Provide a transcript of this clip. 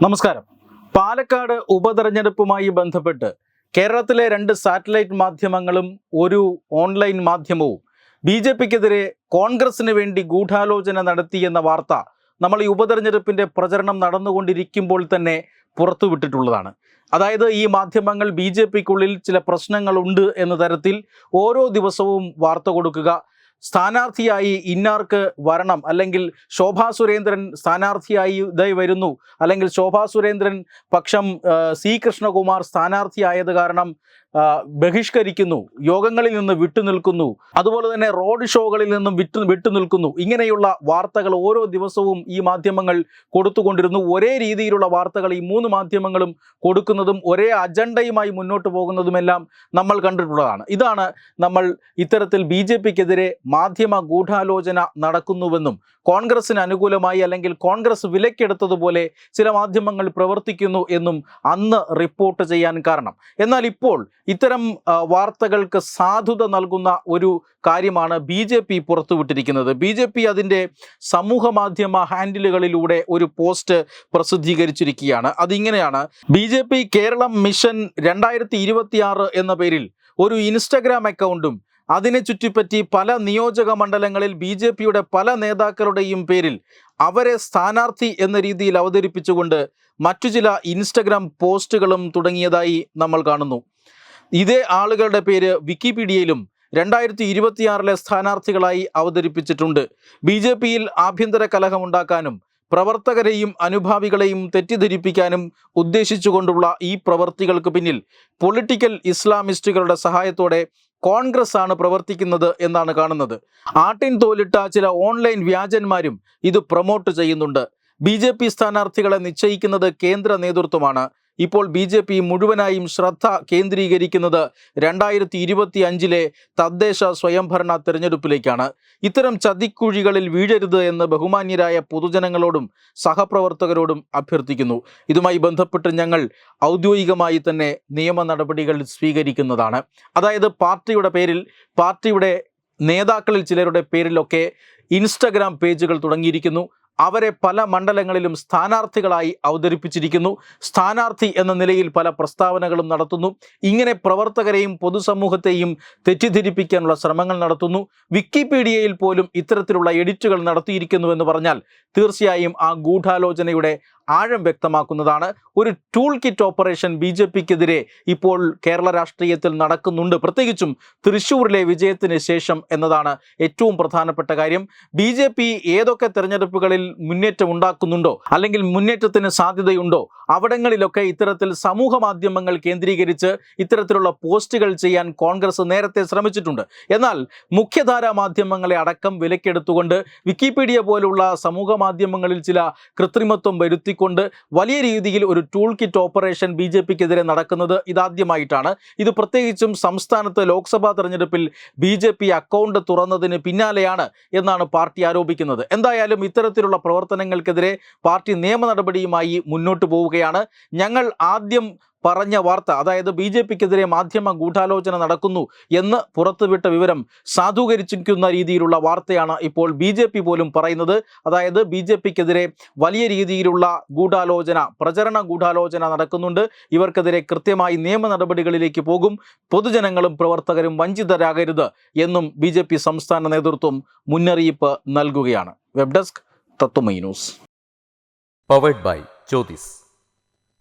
നമസ്കാരം. പാലക്കാട് ഉപതെരഞ്ഞെടുപ്പുമായി ബന്ധപ്പെട്ട് കേരളത്തിലെ രണ്ട് സാറ്റലൈറ്റ് മാധ്യമങ്ങളും ഒരു ഓൺലൈൻ മാധ്യമവും ബി ജെ പിക്കെതിരെ കോൺഗ്രസിന് വേണ്ടി ഗൂഢാലോചന നടത്തിയെന്ന വാർത്ത നമ്മൾ ഈ ഉപതെരഞ്ഞെടുപ്പിന്റെ പ്രചരണം നടന്നുകൊണ്ടിരിക്കുമ്പോൾ തന്നെ പുറത്തുവിട്ടിട്ടുള്ളതാണ്. അതായത് ഈ മാധ്യമങ്ങൾ ബി ജെ പിക്കുള്ളിൽ ചില പ്രശ്നങ്ങളുണ്ട് എന്ന തരത്തിൽ ഓരോ ദിവസവും വാർത്ത കൊടുക്കുക സ്ഥാനാർത്ഥിയായി ഇന്നാർക്ക് വരണം? അല്ലെങ്കിൽ ശോഭാ സുരേന്ദ്രൻ സ്ഥാനാർത്ഥിയായി ഇതായി വരുന്നു. അല്ലെങ്കിൽ ശോഭാ സുരേന്ദ്രൻ പക്ഷം സി കൃഷ്ണകുമാർ സ്ഥാനാർത്ഥിയായത് കാരണം ബഹിഷ്കരിക്കുന്നു യോഗങ്ങളിൽ നിന്ന് വിട്ടുനിൽക്കുന്നു അതുപോലെ തന്നെ റോഡ് ഷോകളിൽ നിന്നും വിട്ടു വിട്ടുനിൽക്കുന്നു ഇങ്ങനെയുള്ള വാർത്തകൾ ഓരോ ദിവസവും ഈ മാധ്യമങ്ങൾ കൊടുത്തുകൊണ്ടിരുന്നു. ഒരേ രീതിയിലുള്ള വാർത്തകൾ ഈ മൂന്ന് മാധ്യമങ്ങളും കൊടുക്കുന്നതും ഒരേ അജണ്ടയുമായി മുന്നോട്ട് പോകുന്നതുമെല്ലാം നമ്മൾ കണ്ടിട്ടുള്ളതാണ്. ഇതാണ് നമ്മൾ ഇത്തരത്തിൽ ബി ജെ പിക്കെതിരെ മാധ്യമ ഗൂഢാലോചന നടക്കുന്നുവെന്നും കോൺഗ്രസിന് അനുകൂലമായി അല്ലെങ്കിൽ കോൺഗ്രസ് വിലക്കെടുത്തതുപോലെ ചില മാധ്യമങ്ങൾ പ്രവർത്തിക്കുന്നു എന്നും അന്ന് റിപ്പോർട്ട് ചെയ്യാൻ കാരണം. എന്നാൽ ഇപ്പോൾ ഇത്തരം വാർത്തകൾക്ക് സാധുത നൽകുന്ന ഒരു കാര്യമാണ് ബി ജെ പി പുറത്തുവിട്ടിരിക്കുന്നത്. ബി ജെ പി അതിന്റെ സമൂഹ മാധ്യമ ഹാൻഡിലുകളിലൂടെ ഒരു പോസ്റ്റ് പ്രസിദ്ധീകരിച്ചിരിക്കുകയാണ്. അതിങ്ങനെയാണ് B J P Keralam mission രണ്ടായിരത്തി ഇരുപത്തിയാറ് എന്ന പേരിൽ ഒരു ഇൻസ്റ്റഗ്രാം അക്കൗണ്ടും അതിനെ ചുറ്റിപ്പറ്റി പല നിയോജക മണ്ഡലങ്ങളിൽ ബി ജെ പിയുടെ പല നേതാക്കളുടെയും പേരിൽ അവരെ സ്ഥാനാർത്ഥി എന്ന രീതിയിൽ അവതരിപ്പിച്ചുകൊണ്ട് മറ്റു ചില ഇൻസ്റ്റഗ്രാം പോസ്റ്റുകളും തുടങ്ങിയതായി നമ്മൾ കാണുന്നു. ഇതേ ആളുകളുടെ പേര് വിക്കിപീഡിയയിലും രണ്ടായിരത്തി ഇരുപത്തിയാറിലെ സ്ഥാനാർത്ഥികളായി അവതരിപ്പിച്ചിട്ടുണ്ട്. ബി ജെ പിയിൽ ആഭ്യന്തര കലഹമുണ്ടാക്കാനും പ്രവർത്തകരെയും അനുഭാവികളെയും തെറ്റിദ്ധരിപ്പിക്കാനും ഉദ്ദേശിച്ചുകൊണ്ടുള്ള ഈ പ്രവർത്തികൾക്ക് പിന്നിൽ പൊളിറ്റിക്കൽ ഇസ്ലാമിസ്റ്റുകളുടെ സഹായത്തോടെ കോൺഗ്രസ് ആണ് പ്രവർത്തിക്കുന്നത് എന്നാണ് കാണുന്നത്. ആട്ടിൻ തോലിട്ട ചില ഓൺലൈൻ വ്യാജന്മാരും ഇത് പ്രൊമോട്ട് ചെയ്യുന്നുണ്ട്. ബി സ്ഥാനാർത്ഥികളെ നിശ്ചയിക്കുന്നത് കേന്ദ്ര നേതൃത്വമാണ്. ഇപ്പോൾ ബി ജെ പി മുഴുവനായും ശ്രദ്ധ കേന്ദ്രീകരിക്കുന്നത് രണ്ടായിരത്തി ഇരുപത്തി അഞ്ചിലെ തദ്ദേശ സ്വയംഭരണ തെരഞ്ഞെടുപ്പിലേക്കാണ്. ഇത്തരം ചതിക്കുഴികളിൽ വീഴരുത് എന്ന് ബഹുമാന്യരായ പൊതുജനങ്ങളോടും സഹപ്രവർത്തകരോടും അഭ്യർത്ഥിക്കുന്നു. ഇതുമായി ബന്ധപ്പെട്ട് ഞങ്ങൾ ഔദ്യോഗികമായി തന്നെ നിയമ നടപടികൾ സ്വീകരിക്കുന്നതാണ്. അതായത് പാർട്ടിയുടെ പേരിൽ പാർട്ടിയുടെ നേതാക്കളിൽ ചിലരുടെ പേരിലൊക്കെ ഇൻസ്റ്റഗ്രാം പേജുകൾ തുടങ്ങിയിരിക്കുന്നു. അവരെ പല മണ്ഡലങ്ങളിലും സ്ഥാനാർത്ഥികളായി അവതരിപ്പിച്ചിരിക്കുന്നു. സ്ഥാനാർത്ഥി എന്ന നിലയിൽ പല പ്രസ്താവനകളും നടത്തുന്നു. ഇങ്ങനെ പ്രവർത്തകരെയും പൊതുസമൂഹത്തെയും തെറ്റിദ്ധരിപ്പിക്കാനുള്ള ശ്രമങ്ങൾ നടത്തുന്നു. വിക്കിപീഡിയയിൽ പോലും ഇത്തരത്തിലുള്ള എഡിറ്റുകൾ നടത്തിയിരിക്കുന്നു എന്ന് പറഞ്ഞാൽ തീർച്ചയായും ആ ഗൂഢാലോചനയുടെ ആഴം വ്യക്തമാക്കുന്നതാണ്. ഒരു tool kit operation B J പിക്കെതിരെ ഇപ്പോൾ കേരള രാഷ്ട്രീയത്തിൽ നടക്കുന്നുണ്ട്. പ്രത്യേകിച്ചും തൃശ്ശൂരിലെ വിജയത്തിന് ശേഷം എന്നതാണ് ഏറ്റവും പ്രധാനപ്പെട്ട കാര്യം. ബി ജെ പി ഏതൊക്കെ തെരഞ്ഞെടുപ്പുകളിൽ മുന്നേറ്റം ഉണ്ടാക്കുന്നുണ്ടോ? അല്ലെങ്കിൽ മുന്നേറ്റത്തിന് സാധ്യതയുണ്ടോ? അവിടങ്ങളിലൊക്കെ ഇത്തരത്തിൽ സമൂഹ മാധ്യമങ്ങൾ കേന്ദ്രീകരിച്ച് ഇത്തരത്തിലുള്ള പോസ്റ്റുകൾ ചെയ്യാൻ കോൺഗ്രസ് നേരത്തെ ശ്രമിച്ചിട്ടുണ്ട്. എന്നാൽ മുഖ്യധാരാ മാധ്യമങ്ങളെ അടക്കം വിലക്കെടുത്തുകൊണ്ട് വിക്കിപീഡിയ പോലുള്ള സമൂഹ മാധ്യമങ്ങളിൽ ചില കൃത്രിമത്വം വരുത്തിക്കൊണ്ട് വലിയ രീതിയിൽ ഒരു tool kit operation B J പിക്കെതിരെ നടക്കുന്നത് ഇതാദ്യമായിട്ടാണ്. ഇത് പ്രത്യേകിച്ചും സംസ്ഥാനത്ത് ലോക്സഭാ തെരഞ്ഞെടുപ്പിൽ ബി ജെ പി അക്കൗണ്ട് തുറന്നതിന് പിന്നാലെയാണ് എന്നാണ് പാർട്ടി ആരോപിക്കുന്നത്. എന്തായാലും ഇത്തരത്തിലുള്ള പ്രവർത്തനങ്ങൾക്കെതിരെ പാർട്ടി നിയമ നടപടിയുമായി മുന്നോട്ട് പോവുകയാണ്. ഞങ്ങൾ ആദ്യം പറഞ്ഞ വാർത്ത അതായത് ബി ജെ പിക്കെതിരെ മാധ്യമ ഗൂഢാലോചന നടക്കുന്നു എന്ന് പുറത്തുവിട്ട വിവരം സാധൂകരിച്ചിരിക്കുന്ന രീതിയിലുള്ള വാർത്തയാണ് ഇപ്പോൾ ബി പോലും പറയുന്നത്. അതായത് ബി ജെ പിക്കെതിരെ വലിയ രീതിയിലുള്ള ഗൂഢാലോചന പ്രചരണ ഗൂഢാലോചന നടക്കുന്നുണ്ട്. ഇവർക്കെതിരെ കൃത്യമായി നിയമ നടപടികളിലേക്ക് പോകും. പൊതുജനങ്ങളും പ്രവർത്തകരും വഞ്ചിതരാകരുത് എന്നും ബി സംസ്ഥാന നേതൃത്വം മുന്നറിയിപ്പ് നൽകുകയാണ്. Web desk Tatwamayi news.